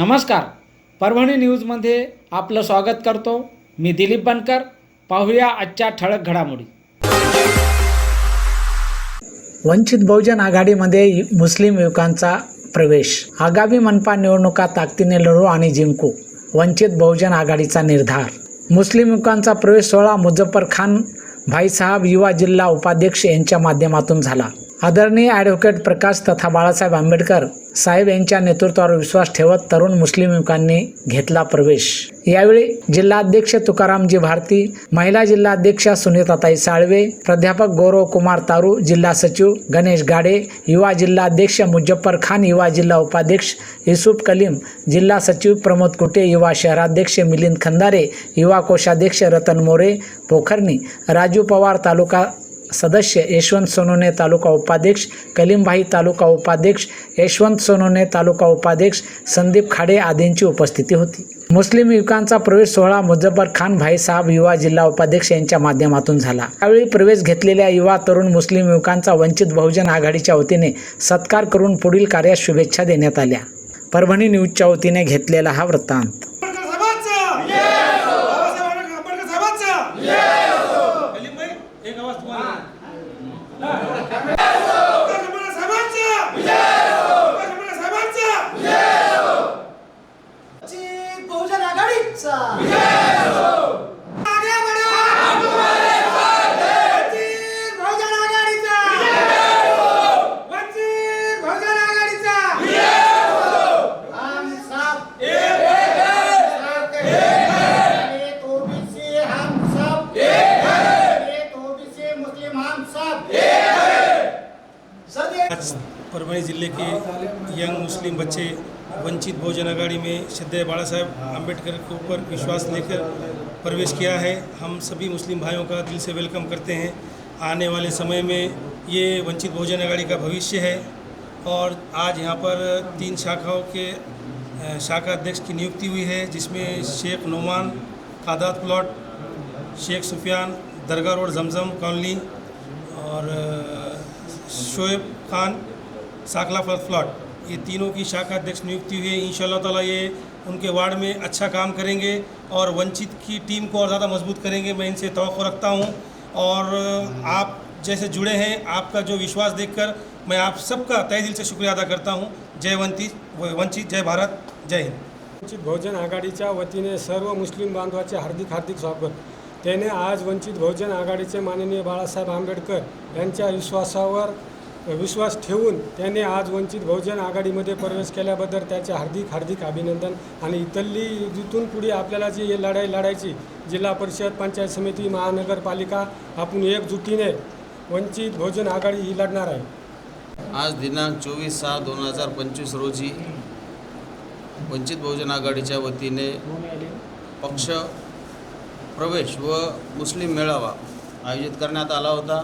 नमस्कार. परभणी न्यूजमध्ये आपलं स्वागत करतो. मी दिलीप बनकर. पाहूया आजच्या ठळक घडामोडी. वंचित बहुजन आघाडीमध्ये यु- मुस्लिम युवकांचा प्रवेश. आगामी मनपा निवडणुका ताकदीने लढू आणि जिंकू. वंचित बहुजन आघाडीचा निर्धार. मुस्लिम युवकांचा प्रवेश सोहळा मुझफ्फर खान भाईसाहेब युवा जिल्हा उपाध्यक्ष यांच्या माध्यमातून झाला. आदरणीय ॲडव्होकेट प्रकाश तथा बाळासाहेब आंबेडकर साहेब यांच्या नेतृत्वावर विश्वास ठेवत तरुण मुस्लिम युवकांनी घेतला प्रवेश. यावेळी जिल्हाध्यक्ष तुकारामजी भारती महिला जिल्हाध्यक्षा सुनीताताई साळवे प्राध्यापक गौरव कुमार तारू जिल्हा सचिव गणेश गाडे युवा जिल्हाध्यक्ष मुजफ्फर खान युवा जिल्हा उपाध्यक्ष युसुफ कलीम जिल्हा सचिव प्रमोद कुटे युवा शहराध्यक्ष मिलिंद खंदारे युवा कोषाध्यक्ष रतन मोरे पोखरणी राजू पवार तालुका सदस्य यशवंत सोनोने तालुका उपाध्यक्ष कलीमभाई तालुका उपाध्यक्ष यशवंत सोनोने तालुका उपाध्यक्ष संदीप खाडे आदींची उपस्थिती होती. मुस्लिम युवकांचा प्रवेश सोहळा मुझफ्फर खान भाईसाहेब युवा जिल्हा उपाध्यक्ष यांच्या माध्यमातून झाला. त्यावेळी प्रवेश घेतलेल्या युवा तरुण मुस्लिम युवकांचा वंचित बहुजन आघाडीच्या वतीने सत्कार करून पुढील कार्यास शुभेच्छा देण्यात आल्या. परभणी न्यूजच्या वतीने घेतलेला हा वृत्तांत. Mà. आज परभणी ज़िले के यंग मुस्लिम बच्चे वंचित भोजन अगाड़ी में श्रद्धेय बाला साहेब अंबेडकर के ऊपर विश्वास लेकर प्रवेश किया है। हम सभी मुस्लिम भाइयों का दिल से वेलकम करते हैं। आने वाले समय में ये वंचित भोजन अगाड़ी का भविष्य है और आज यहाँ पर तीन शाखाओं के शाखा अध्यक्ष की नियुक्ति हुई है, जिसमें Shaikh Noman Kadat plot, Shaikh Sufiyan, Dargah road, Zamzam colony और शोएब खान, साकला फल प्लॉट ये तीनों की शाखा अध्यक्ष नियुक्ति हुई है। इन ताला ये उनके वार्ड में अच्छा काम करेंगे और वंचित की टीम को और ज़्यादा मज़बूत करेंगे। मैं इनसे तो रखता हूँ। और आप जैसे जुड़े हैं, आपका जो विश्वास देखकर मैं आप सबका तय दिल से शुक्रिया अदा करता हूँ। जय वंचित वंचित, जय भारत, जय हिंद। वंचित बहुजन आघाडीच्या वतीने सर्व मुस्लिम बांधवाचे हार्दिक हार्दिक स्वागत. त्याने आज वंचित बहुजन आघाडीचे माननीय बाळासाहेब आंबेडकर विश्वासावर विश्वास ठेवून त्याने आज वंचित बहुजन आघाडीमध्ये प्रवेश केल्याबद्दल त्याचे हार्दिक हार्दिक अभिनंदन. आणि इथली जिथून पुढे आपल्याला जी लढाई लढायची जिल्हा परिषद पंचायत समिती महानगरपालिका आपण एकजुटीने वंचित बहुजन आघाडी ही लढणार आहे. आज दिनांक चोवीस सहा दोन हजार पंचवीस रोजी वंचित बहुजन आघाडीच्या वतीने पक्ष प्रवेश व मुस्लिम मेळावा आयोजित करण्यात आला होता.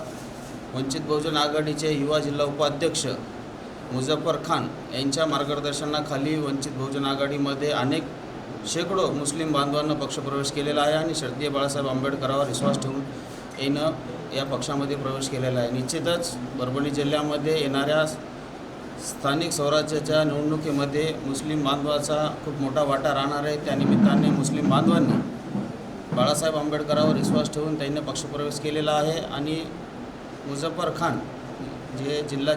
वंचित बहुजन आघाडीचे युवा जिल्हा उपाध्यक्ष मुझफ्फर खान यांच्या मार्गदर्शनाखाली वंचित बहुजन आघाडीमध्ये अनेक शेकडो मुस्लिम बांधवांना पक्षप्रवेश केलेला आहे आणि श्रद्धेय बाळासाहेब आंबेडकरावर विश्वास ठेवून येणं या पक्षामध्ये प्रवेश केलेला आहे. निश्चितच परभणी जिल्ह्यामध्ये येणाऱ्या स्थानिक स्वराज्याच्या निवडणुकीमध्ये मुस्लिम बांधवाचा खूप मोठा वाटा राहणार आहे. त्यानिमित्ताने मुस्लिम बांधवांनी बाळासाहेब आंबेडकरावर विश्वास ठेवून त्यांनी पक्षप्रवेश केलेला आहे आणि मुझफ्फर खान जे जिल्हा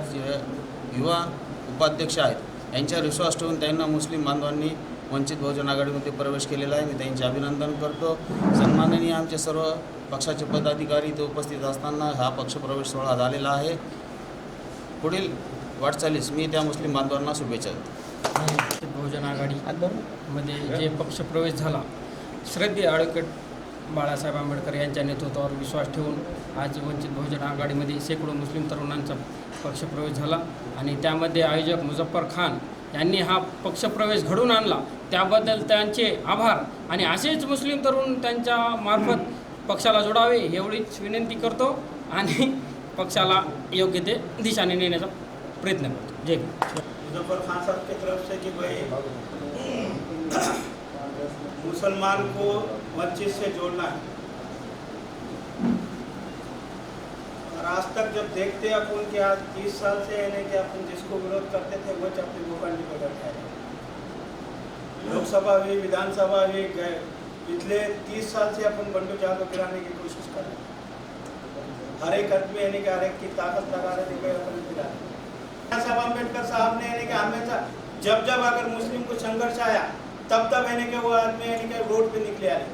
युवा उपाध्यक्ष आहेत यांच्यावर विश्वास ठेवून त्यांना मुस्लिम बांधवांनी वंचित बहुजन आघाडीमध्ये प्रवेश केलेला आहे. मी त्यांचे अभिनंदन करतो. सन्माननीय आमचे सर्व पक्षाचे पदाधिकारी इथे उपस्थित असताना हा पक्षप्रवेश सोहळा झालेला आहे. पुढील वाटचालीस मी त्या मुस्लिम बांधवांना शुभेच्छा देतो. बहुजन आघाडीमध्ये जे पक्षप्रवेश झाला श्रद्धेय ॲडव्होकेट बाळासाहेब आंबेडकर यांच्या नेतृत्वावर विश्वास ठेवून आज वंचित बहुजन आघाडीमध्ये शेकडो मुस्लिम तरुणांचा पक्षप्रवेश झाला. आणि त्यामध्ये आयोजक मुझफ्फर खान यांनी हा पक्षप्रवेश घडून आणला. त्याबद्दल त्यांचे आभार. आणि असेच मुस्लिम तरुण त्यांच्या मार्फत पक्षाला जोडावे एवढीच विनंती करतो. आणि पक्षाला योग्य ते दिशाने नेण्याचा प्रयत्न करतो. जय मुझफ्फर खान साहब की तरफ से कि भाई मुसलमान को मस्जिद से जोड़ना है। और आज तक जब देखते हैं अपन कि आज तीस साल से यानी कि अपन जिसको विरोध करते थे, वो अपनी भूखंडी को बैठा है लोकसभा हुई, विधानसभा हुई, गए। पिछले तीस साल से अपन बंडू जादव गिराने की कोशिश कर रहे हैं। हर एक आदमी यानी कि हर एक की ताकत लगा रहे थे अपन गिरा रहे साहब अंबेडकर साहब ने यानी कि हमेशा जब जब अगर मुस्लिम को संघर्ष आया तब तब यानी कि वो आदमी यानी कि रोड पे निकले आए।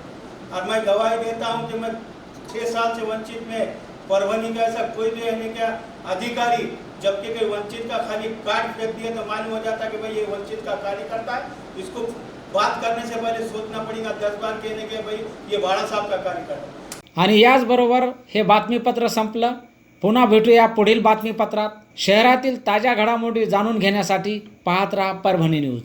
और मैं गवाही देता हूँ कि मैं छः साल से वंचित में परवनी का ऐसा कोई भी यानी क्या अधिकारी जबकि कोई वंचित का खाली कार्ड फेंक दिया तो मालूम हो जाता कि भाई ये वंचित का कार्यकर्ता है। इसको बात करने से पहले सोचना पड़ेगा दस बार कहने के भाई ये बाळा साहब का कार्यकर्ता है। आणि याचबरोबर हे बातमीपत्र संपलं. पुन्हा भेटूया पुढील बातमीपत्रात. शहरातील ताज्या घडामोडी जाणून घेण्यासाठी पाहत राहा परभणी न्यूज.